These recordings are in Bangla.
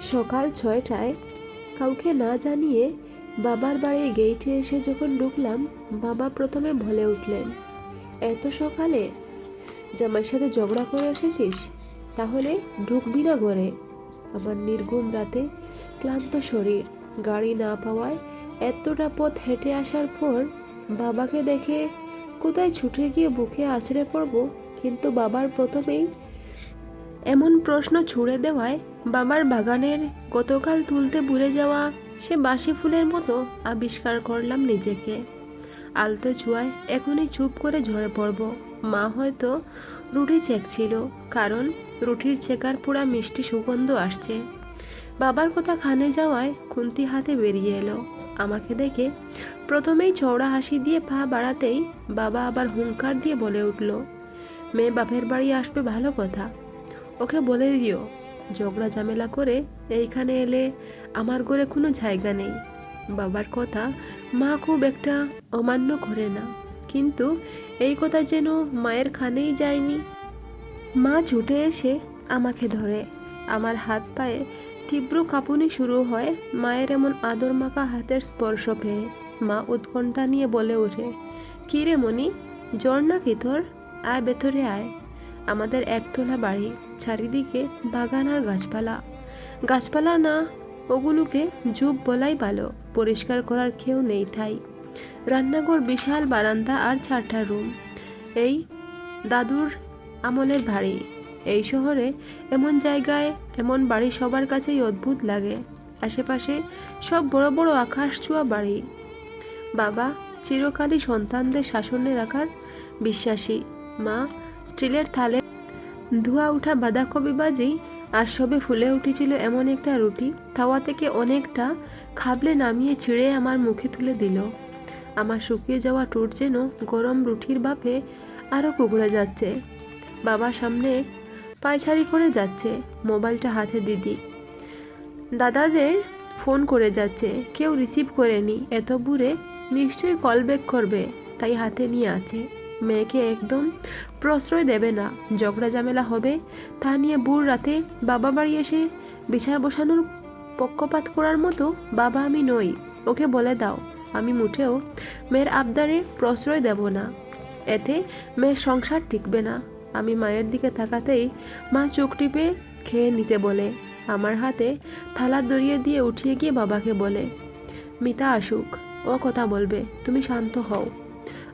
সকাল ছয়টায় কাউকে না জানিয়ে বাবার বাড়ির গেইটে এসে যখন ঢুকলাম, বাবা প্রথমে বলে উঠলেন, এত সকালে জামাইয়ের সাথে ঝগড়া করে এসেছিস? তাহলে ঢুকবি না ঘরে। আমার নির্গুম রাতে ক্লান্ত শরীর, গাড়ি না পাওয়ায় এতটা পথ হেঁটে আসার পর বাবাকে দেখে কোথায় ছুটে গিয়ে বুকে আছড়ে পড়ব? কিন্তু বাবার প্রথমেই এমন প্রশ্ন ছুড়ে দেওয়ায় বাবার বাগানের গতকাল তুলতে ভুলে যাওয়া সে বাসি ফুলের মতো আবিষ্কার করলাম নিজেকে। আলতো ছুয়ায় এখনই চুপ করে ঝরে পড়ব। মা হয়তো রুটি চেকছিল কারণ রুটির চেকার পোড়া মিষ্টি সুগন্ধ আসছে। বাবার কথা খানে যাওয়ায় খুন্তি হাতে বেরিয়ে এলো। আমাকে দেখে প্রথমেই চওড়া হাসি দিয়ে পা বাড়াতেই বাবা আবার হুঙ্কার দিয়ে বলে উঠল, মেয়ে বাপের বাড়ি আসবে ভালো কথা। ওকে বলে দিও। ঝগড়া ঝামেলা করে এইখানে এলে আমার ঘরে কোনো জায়গা নেই। বাবার কথা মা খুব একটা অমান্য করে না। কিন্তু এই কথা যেন মায়ের খানেই যায়নি। মা ছুটে এসে আমাকে ধরে। আমার হাত পায়ে তীব্র কাঁপুনি শুরু হয় মায়ের এমন আদর মাখা হাতের স্পর্শ পেয়ে। মা উৎকণ্ঠা নিয়ে বলে ওঠে কী রে মনি জ্বর নাকি তোর? আয় ভেতরে আয়। আমাদের একতলা বাড়ি, চারিদিকে বাগান আর গাছপালা। গাছপালা না, ওগুলোকে ঝুপ বলাই ভালো, পরিষ্কার করার কেউ নেই তাই রান্নাঘর বিশাল বারান্দা আর চারটা রুম। এই দাদুর আমলের বাড়ি। এই শহরে এমন জায়গায়, এমন বাড়ি সবার কাছেই অদ্ভুত লাগে। আশেপাশে সব বড় বড় আকাশ ছোঁয়া বাড়ি। বাবা চিরকালই সন্তানদের শাসনে রাখার বিশ্বাসী। মা স্টিলের থালে ধোয়া উঠা বাঁধাকপি বাজি আর সবে ফুলে উঠেছিল এমন একটা রুটি। তাওয়া থেকে অনেকটা খাবলে নামিয়ে ছিঁড়ে আমার মুখে তুলে দিল। আমার শুকিয়ে যাওয়া টুট যেন গরম রুটির বাপে আরও কুকুরে যাচ্ছে। বাবা সামনে পায়ছারি করে যাচ্ছে, মোবাইলটা হাতে দিদি। দাদাদের ফোন করে যাচ্ছে, কেউ রিসিভ করেনি, এত বুড়ে নিশ্চয়ই কল ব্যাক করবে, তাই হাতে নিয়ে আছে। মেয়েকে একদম প্রশ্রয় দেবে না। ঝগড়া ঝামেলা হবে, তা নিয়ে বুড় রাতে বাবা বাড়ি এসে বিচার বসানোর পক্ষপাত করার মতো বাবা আমি নই। ওকে বলে দাও, আমি মুঠেও মেয়ের আবদারে প্রশ্রয় দেব না। এতে মেয়ের সংসার টিকবে না। আমি মায়ের দিকে তাকাতেই মা চোখ টিপে খেয়ে নিতে বলে, আমার হাতে থালা দড়িয়ে দিয়ে উঠিয়ে গিয়ে বাবাকে বলে, মিতা আসুক, ও কথা বলবে, তুমি শান্ত হও।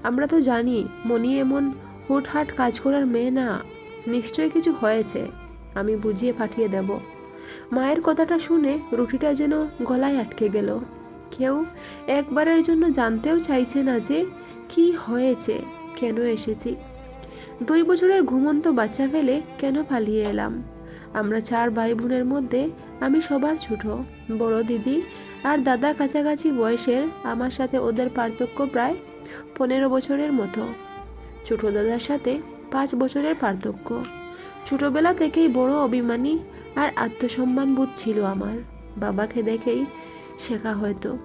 আমরা তো জানি মনি এমন হুটহাট কাজ করার মেয়ে না, নিশ্চয়ই কিছু হয়েছে, আমি বুঝিয়ে পাঠিয়ে দেব। মায়ের কথাটা শুনে রুটিটা যেন গলায় আটকে গেল। কেউ একবারের জন্য জানতেও চাইছে না যে কি হয়েছে, কেন এসেছি। দুই বছরের ঘুমন্ত বাচ্চা ফেলে কেন পালিয়ে এলাম? আমরা চার ভাই বোনের মধ্যে আমি সবার ছোট, বড় দিদি আর দাদা কাছাকাছি বয়সের আমার সাথে ওদের পার্থক্য প্রায় পনেরো বছরের মতো। ছোট দাদার সাথে পাঁচ বছরের পার্থক্য। ছোটবেলা থেকেই বড় অভিমানী আর আত্মসম্মান বোধ ছিল আমার। বাবাকে দেখেই শেখা হয়তো।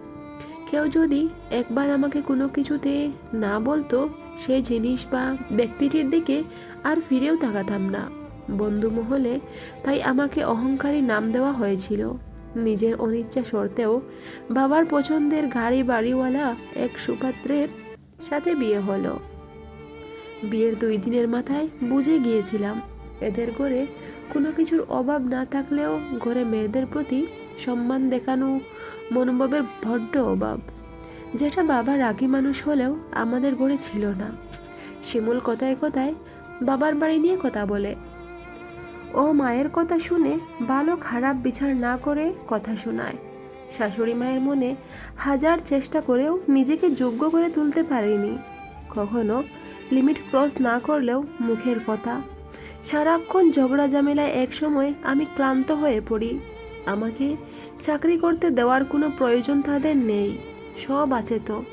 কেউ যদি একবার আমাকে কোনো কিছুতে না বলতো সেই জিনিস বা ব্যক্তিটির দিকে আর ফিরেও তাকাতাম না। বন্ধু মহলে তাই আমাকে অহংকারী নাম দেওয়া হয়েছিল। নিজের অনিচ্ছা সত্ত্বেও বাবার পছন্দের গাড়ি বাড়িওয়ালা এক সুপাত্রের সাথে বিয়ে হলো। বিয়ের দুই দিনের মাথায় বুঝে গিয়েছিলাম। এদের ঘরে কোনো কিছুর অভাব না থাকলেও ঘরে মেয়েদের প্রতি সম্মান দেখানো মনোভাবের বড্ড অভাব। যেটা বাবা রাগী মানুষ হলেও আমাদের ঘরে ছিল না। শিমুল কথায় কথায় বাবার বাড়ি নিয়ে কথা বলে। ও মায়ের কথা শুনে ভালো খারাপ বিচার না করে কথা শোনায়। শাশুড়ি মায়ের মনে হাজার চেষ্টা করেও নিজেকে যোগ্য করে তুলতে পারেনি। কখনো লিমিট ক্রস না করলেও মুখের কথা। সারাক্ষণ ঝগড়া ঝামেলায় এক সময় আমি ক্লান্ত হয়ে পড়ি। আমাকে চাকরি করতে দেওয়ার কোনো প্রয়োজন তাদের নেই। সব আছে তো।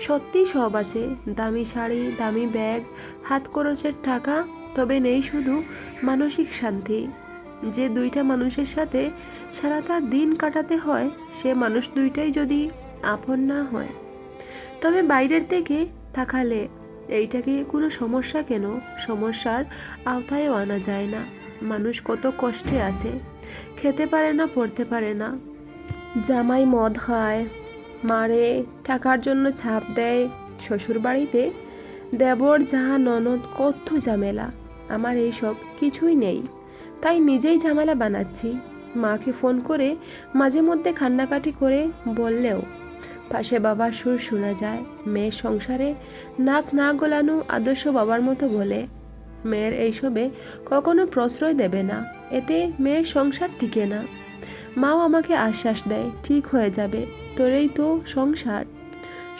সত্যি সব আছে। দামি শাড়ি, দামি ব্যাগ, হাত খরচের টাকা, তবে নেই শুধু মানসিক শান্তি। যে দুইটা মানুষের সাথে সারাটা দিন কাটাতে হয়, সে মানুষ দুইটাই যদি আপন না হয়। তবে বাইরের থেকে তাকালে এইটাকে কোনো সমস্যা কেন? সমস্যার আওতায়ও আনা যায় না। মানুষ কত কষ্টে আছে। খেতে পারে না, পড়তে পারে না। জামাই মদ খায়, মারে, টাকার জন্য ছাপ দেয়। শ্বশুর বাড়িতে দেবর, যাহা, ননদ, কত ঝামেলা। আমার এইসব কিছুই নেই। তাই নিজেই ঝামেলা বানাচ্ছি। মাকে ফোন করে মাঝে মধ্যে কান্নাকাটি করে বললেও পাশে বাবার সুর শোনা যায়। মেয়ের সংসারে নাক না গোলানো আদর্শ বাবার মতো বলে। মেয়ের এইসবে কখনো প্রশ্রয় দেবে না। এতে মেয়ের সংসার টিকে না। মাও আমাকে আশ্বাস দেয়, ঠিক হয়ে যাবে। তোরেই তো সংসার।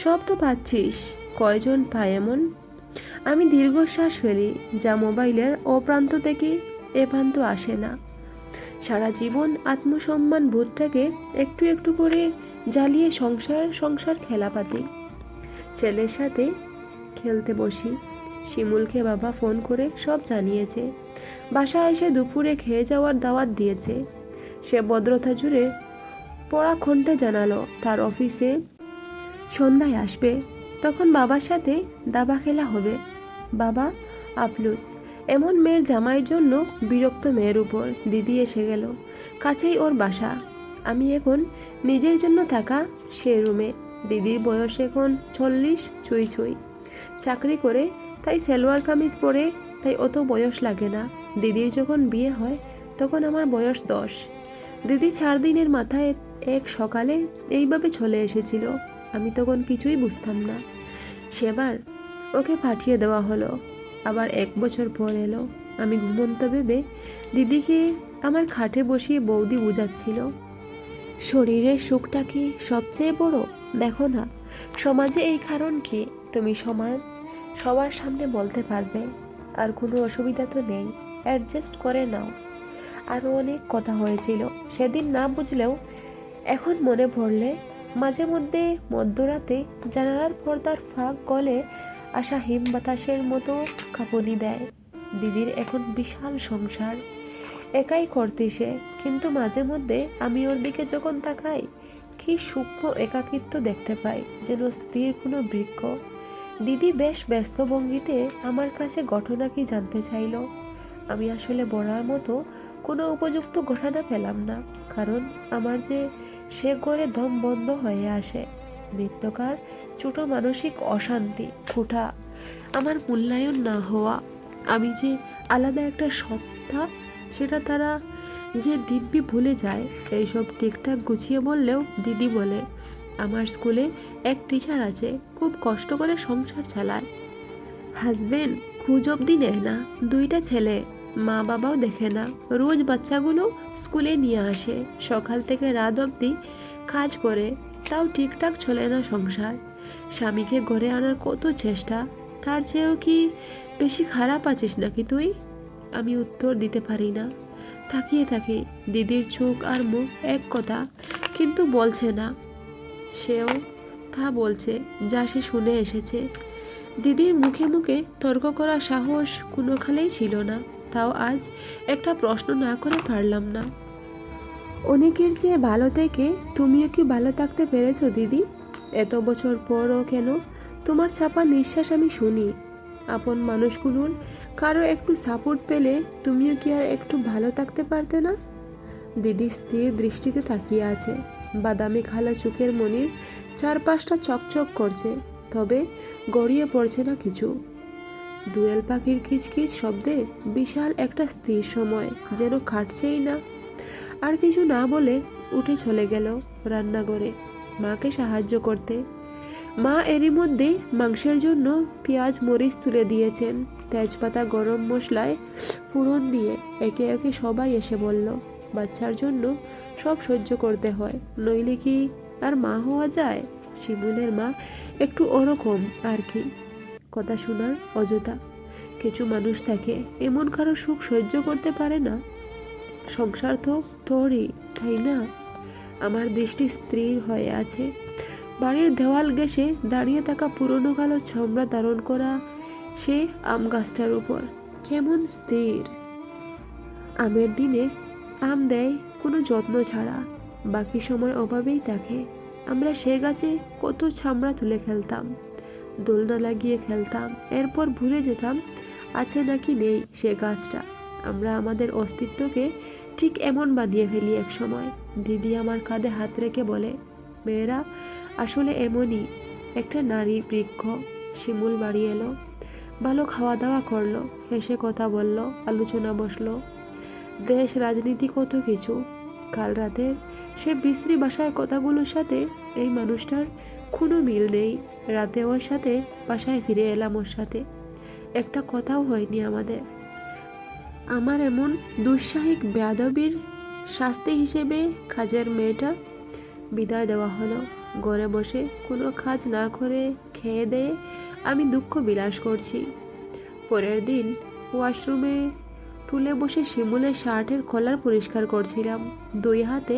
সব তো পাচ্ছিস। কয়জন পায় এমন? আমি দীর্ঘশ্বাস ফেলি, যা মোবাইলের ও প্রান্ত থেকে এ প্রান্ত আসে না। সারা জীবন আত্মসম্মান বোধটাকে একটু একটু করে জ্বালিয়ে সংসার সংসার খেলাপাতি ছেলের সাথে খেলতে বসি। শিমুলকে বাবা ফোন করে সব জানিয়েছে। বাসায় এসে দুপুরে খেয়ে যাওয়ার দাওয়াত দিয়েছে। সে ভদ্রতা জুড়ে পড়া খন্ডে জানালো। তার অফিসে সন্ধ্যায় আসবে। তখন বাবার সাথে দাবা খেলা হবে। বাবা আপলুত এমন মেয়ের জামাইয়ের জন্য বিরক্ত মেয়ের উপর। দিদি এসে গেল। কাছেই ওর বাসা। আমি এখন নিজের জন্য থাকা সে রুমে। দিদির বয়স এখন চল্লিশ, ছুঁই ছুঁই। চাকরি করে, তাই সেলোয়ার কামিজ পরে, তাই অত বয়স লাগে না। দিদির যখন বিয়ে হয়, তখন আমার বয়স দশ। দিদি চার দিনের মাথায় এক সকালে এইভাবে চলে এসেছিল। আমি তখন কিছুই বুঝতাম না। সেবার ওকে পাঠিয়ে দেওয়া হলো। আবার এক বছর পর এলো। আমি ঘুমন্ত ভেবে দিদিকে আমার খাটে বসিয়ে বৌদি বুঝাচ্ছিল। শরীরের সুখটা কি সবচেয়ে বড়? দেখো না। সমাজে এই কারণ কি? তুমি সমাজ, সবার সামনে বলতে পারবে, আর কোনো অসুবিধা তো নেই। অ্যাডজাস্ট করে নাও। আরও অনেক কথা হয়েছিল। সেদিন না বুঝলেও এখন মনে পড়লে মাঝে মধ্যে মধ্যরাতে জানালার পর্দার ফাঁক গলে আসা হিম বাতাসের মতো কাঁপুনি দেয়। দিদির এখন বিশাল সংসার। একাই করতে সে। কিন্তু মাঝে মধ্যে আমি ওর দিকে যখন তাকাই, কি সূক্ষ্ম একাকিত্ব দেখতে পাই, যেন স্থির কোনো বৃক্ষ। দিদি বেশ ব্যস্ত ভঙ্গিতে আমার কাছে ঘটনা কি জানতে চাইলো? আমি আসলে বলার মতো কোনো উপযুক্ত ঘটনা পেলাম না, কারণ আমার যে সে করে দম বন্ধ হয়ে আসে। মৃত্যকার ছোট মানসিক অশান্তি, ফুটা। আমার মূল্যায়ন না হওয়া, আমি যে আলাদা একটা সত্তা সেটা তারা যে দিব্যি ভুলে যায়, এইসব ঠিকঠাক গুছিয়ে বললেও দিদি বলে, আমার স্কুলে এক টিচার আছে, খুব কষ্ট করে সংসার চালায়। হাজবেন্ড খুঁজ অব্দি নেয় না, দুইটা ছেলে, মা বাবাও দেখে না। রোজ বাচ্চাগুলো স্কুলে নিয়ে আসে, সকাল থেকে রাত অবধি কাজ করে, তাও ঠিকঠাক চলে না সংসার। স্বামীকে ঘরে আনার কত চেষ্টা, তার চেয়েও কি বেশি খারাপ আছিস নাকি তুই? আমি উত্তর দিতে পারি না। তাকিয়ে থাকি দিদির চোখ আর মুখ এক কথা, কিন্তু বলছে না। সেও তা বলছে, যা সে শুনে এসেছে। দিদির মুখে মুখে তর্ক করার সাহস কোনোখানেই ছিল না। তাও আজ একটা প্রশ্ন না করে পারলাম না। অনেকের চেয়ে ভালো থেকে তুমিও কি ভালো থাকতে পেরেছ দিদি? এত বছর পরও কেন তোমার ছাপা নিঃশ্বাস আমি শুনি। আপন মানুষগুলোর কারও একটু সাপোর্ট পেলে তুমিও কি আর একটু ভালো থাকতে পারতে না? দিদি স্থির দৃষ্টিতে তাকিয়ে আছে। বাদামি খালা চোখের মনির চারপাশটা চকচক করছে, তবে গড়িয়ে পড়ছে না কিছু। দুয়েল পাখির কিচকিচ শব্দে বিশাল একটা স্থির সময় যেন খাটছেই না। আর কিছু না বলে উঠে চলে গেল রান্নাঘরে, মাকে সাহায্য করতে। মা এরই মধ্যে মাংসের জন্য পেঁয়াজ, মরিচ তুলে দিয়েছেন। তেজপাতা, গরম মশলায় ফুরন দিয়ে একে একে সবাই এসে বলল, বাচ্চার জন্য সব সহ্য করতে হয়, নইলে কি আর মা হওয়া যায়? শিমুলের মা একটু ওরকম আর কি। কথা শোনার অযথা কিছু মানুষ থাকে এমন কারও সুখ সহ্য করতে পারে না। সংসার তো তোরই, তাই না? আমার দৃষ্টি স্ত্রীর হয়ে আছে। বাড়ির দেওয়াল গেছে দাঁড়িয়ে থাকা পুরনো কালো ছামড়া ধারণ করা সে আম গাছটার উপর। কেমন স্থির। আমের দিনে আম দেয় কোনো যত্ন ছাড়া, বাকি সময় অভাবেই থাকে। আমরা সে গাছে কত ছামড়া তুলে খেলতাম, দোলনা লাগিয়ে খেলতাম, এরপর ভুলে যেতাম, আছে নাকি নেই সে গাছটা। আমরা আমাদের অস্তিত্বকে ঠিক এমন বানিয়ে ফেলি এক সময়। দিদি আমার কাঁধে হাত রেখে বলে, মেয়েরা আসলে এমনই, একটা নারী বৃক্ষ শিমুল বাড়ি এলো, ভালো খাওয়া দাওয়া করল, হেসে কথা বলল, আলোচনা বসল। দেশ, রাজনীতি কত কিছু, কাল রাতে সে বিশ্রী বাসায় কথাগুলোর সাথে এই মানুষটার কোনো মিল নেই। রাতে ওর সাথে বাসায় ফিরে এলাম ওর সাথে। একটা কথাও হয়নি আমাদের। আমার এমন দুঃসাহিক বেয়াদবির শাস্তি হিসেবে কাজের মেয়েটা বিদায় দেওয়া হলো। ঘরে বসে কোনো কাজ না করে খেয়ে দিয়ে আমি দুঃখ বিলাস করছি। পরের দিন ওয়াশরুমে টুলে বসে শিমুলের শার্টের কলার পরিষ্কার করছিলাম। দুই হাতে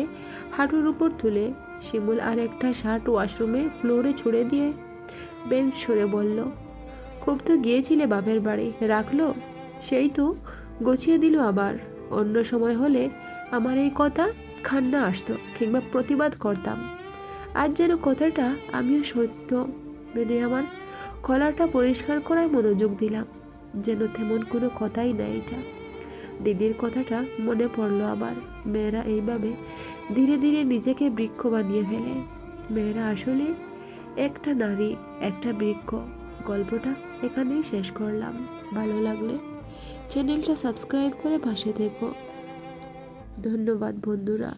হাঁটুর উপর তুলে শিমুল আর একটা শার্ট ওয়াশরুমে ফ্লোরে ছুড়ে দিয়ে বেঞ্চ সরে বলল, খুব তো গিয়েছিলে বাপের বাড়ি, রাখল? সেই তো, গছিয়ে দিল আবার। অন্য সময় হলে আমার এই কথা খান্না আসতো কিংবা প্রতিবাদ করতাম। আজ যেন কথাটা আমিও সত্য মেনে আমার কলাটা পরিষ্কার করার মনোযোগ দিলাম, যেন তেমন কোনো কথাই নাই এটা। দিদির কথাটা মনে পড়ল আবার মেয়েরা এইভাবে ধীরে ধীরে নিজেকে বৃক্ষ বানিয়ে ফেলে। মেয়েরা আসলে একটা নারী, একটা বৃক্ষ। গল্পটা এখানেই শেষ করলাম। ভালো লাগলে চ্যানেলটা সাবস্ক্রাইব করে পাশে থেকো। ধন্যবাদ বন্ধুরা।